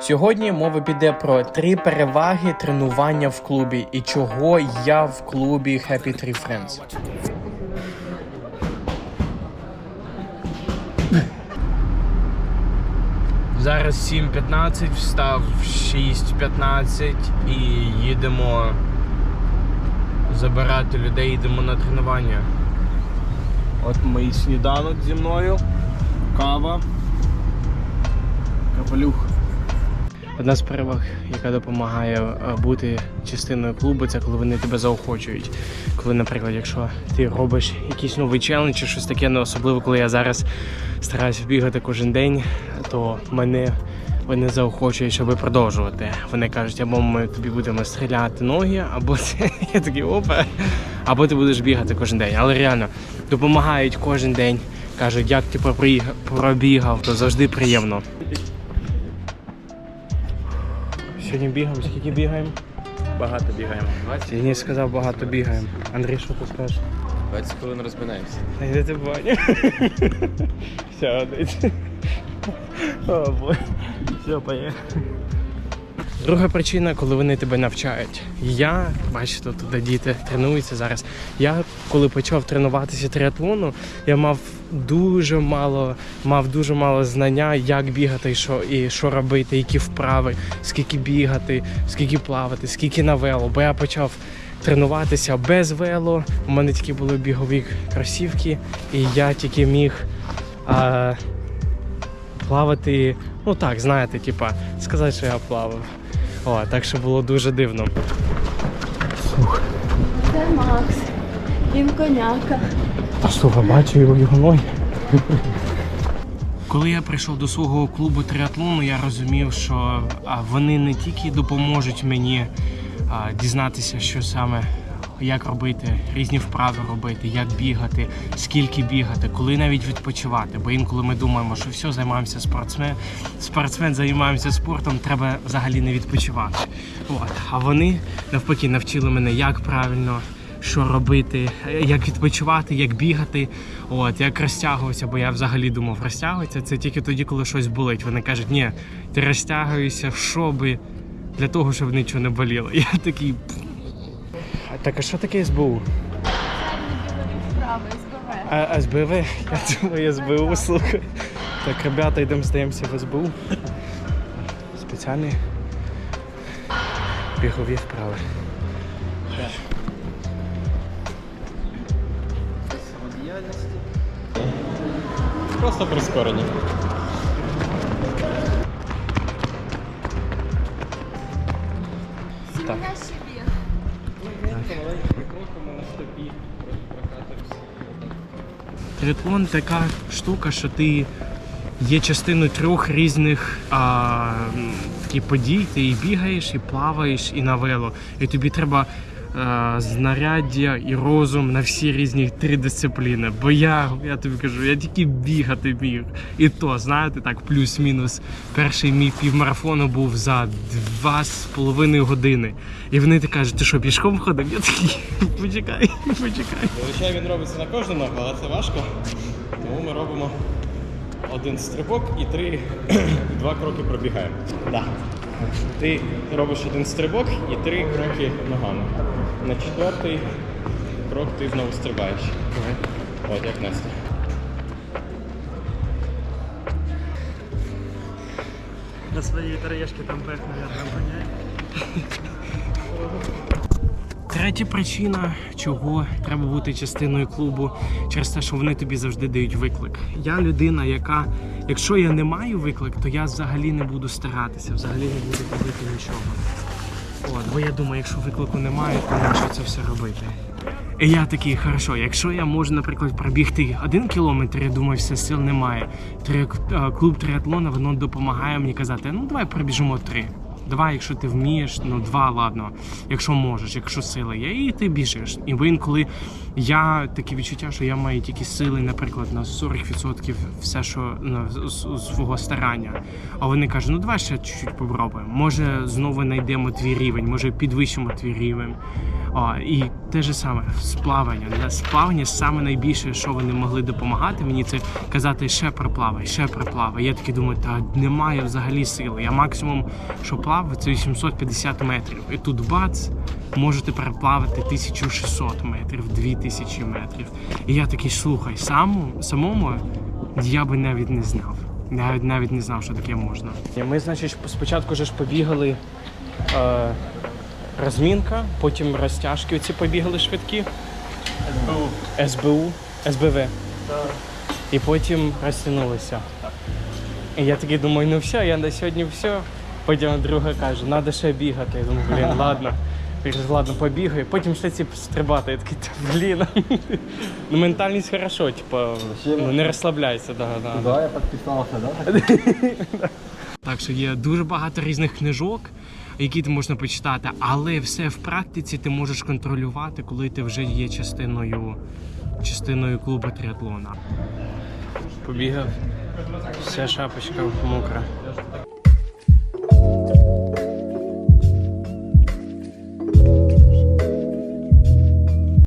Сьогодні мова піде про три переваги тренування в клубі і чого я в клубі Happy Tree Friends. Зараз 7.15, встав в 6.15 і їдемо забирати людей, йдемо на тренування. От мій сніданок зі мною, кава, капелюх. Одна з переваг, яка допомагає е, бути частиною клубу, це коли вони тебе заохочують. Коли, наприклад, якщо ти робиш якийсь новий челендж чи щось таке, ну особливо коли я зараз стараюся бігати кожен день, то мене вони заохочують, щоб продовжувати. Вони кажуть, або ми тобі будемо стріляти ноги, або це я такий опа, або ти будеш бігати кожен день. Але реально допомагають кожен день. Кажуть, як ти пробіг- пробігав, то завжди приємно. Сьогодні бігаємо, скільки бігаємо? Багато бігаємо. 20, не сказав, багато бігаємо. Андрій, що ти скажеш? 20 хвилин розминаємося. Та йде ти баню. Все. Все, поїхали. Друга причина, коли вони тебе навчають. Я, бачите, тут діти тренуються зараз. Я коли почав тренуватися триатлону, я мав дуже мало, мав дуже мало знання, як бігати, що, і що робити, які вправи, скільки бігати, скільки плавати, скільки на вело. Бо я почав тренуватися без вело. У мене тільки були бігові кросівки, і я тільки міг. А, плавати, ну так, знаєте, типа, сказати, що я плавав. О, так що було дуже дивно. Це Макс. Він коняка. Та слухай, бачу його, його ноги. Коли я прийшов до свого клубу триатлону, я розумів, що вони не тільки допоможуть мені дізнатися, що саме як робити, різні вправи робити, як бігати, скільки бігати, коли навіть відпочивати. Бо інколи ми думаємо, що все, займаємося спортсмен, спортсмен займаємося спортом, треба взагалі не відпочивати. От. А вони навпаки навчили мене, як правильно. Що робити, як відпочивати, як бігати, от як розтягуватися, бо я взагалі думав, розтягуватися це тільки тоді, коли щось болить. Вони кажуть, ні, ти розтягуєшся, щоби для того, щоб нічого не боліло. Я такий. Так, а що таке СБУ? А СБВ? Я думаю, СБУ, слухай. Так, ребята, йдемо здаємося в СБУ. Спеціальні бігові вправи. Просто прискорені. Так. Триатлон така штука, що ти є частиною трьох різних а, такі подій. Ти і бігаєш, і плаваєш, і на вело. І тобі треба знаряддя і розум на всі різні три дисципліни. Бо я, я тобі кажу, я тільки бігати міг. І то, знаєте, так, плюс-мінус. Перший мій півмарафону був за два з половиною години. І вони так кажуть, ти що, пішком ходив? Я такий, почекай, почекай. Зазвичай він робиться на кожну ногу, але це важко. Тому ми робимо один стрибок і три два кроки пробігаємо. Да. Ти робиш один стрибок і три кроки ногами. На четвертий крок ти знову стрибаєш. От як Настя. На своїй троечке там поехали, я там гоняет. Третя причина, чого треба бути частиною клубу, через те, що вони тобі завжди дають виклик. Я людина, яка, якщо я не маю виклик, то я взагалі не буду старатися, взагалі не буду робити нічого. От, бо я думаю, якщо виклику немає, то нащо це все робити? І я такий, хорошо, якщо я можу, наприклад, пробігти один кілометр, я думаю, все сил немає. Три, е, клуб триатлона воно допомагає мені казати, ну давай пробіжимо три. Давай, якщо ти вмієш, ну два, ладно, якщо можеш, якщо сили є, і ти біжиш. І ви інколи я таке відчуття, що я маю тільки сили, наприклад, на 40% все, що з- свого старання. А вони кажуть, ну давай ще чуть-чуть попробуємо. Може, знову знайдемо твій рівень, може підвищимо твій рівень. А, і те ж саме сплавання. Для сплавання саме найбільше, що вони могли допомагати мені, це казати ще проплавай, ще проплавай. Я такий думаю, та немає взагалі сили. Я максимум, що плавав, це 850 метрів. І тут бац, можете переплавати 1600 метрів, 2000 метрів. І я такий, слухай, саму, самому я би навіть не знав. Навіть навіть не знав, що таке можна. Ми, значить, спочатку ж побігали е, розмінка, потім розтяжки оці побігали швидкі. СБУ. СБУ, СБВ. І потім розтягнулися. І я такий думаю, ну все, я на сьогодні все. Потім друга каже, треба ще бігати. Я думаю, блін, ладно. Я кажу, ладно, побігаю. Потім ще ці стрибати. Я такий, та блін. Ну, ментальність хорошо, типу, ну, не розслабляйся, да, да. Да, я подписался, да? Так що є дуже багато різних книжок, які ти можна почитати, але все в практиці ти можеш контролювати, коли ти вже є частиною, частиною клубу триатлона. Побігав, вся шапочка мокра.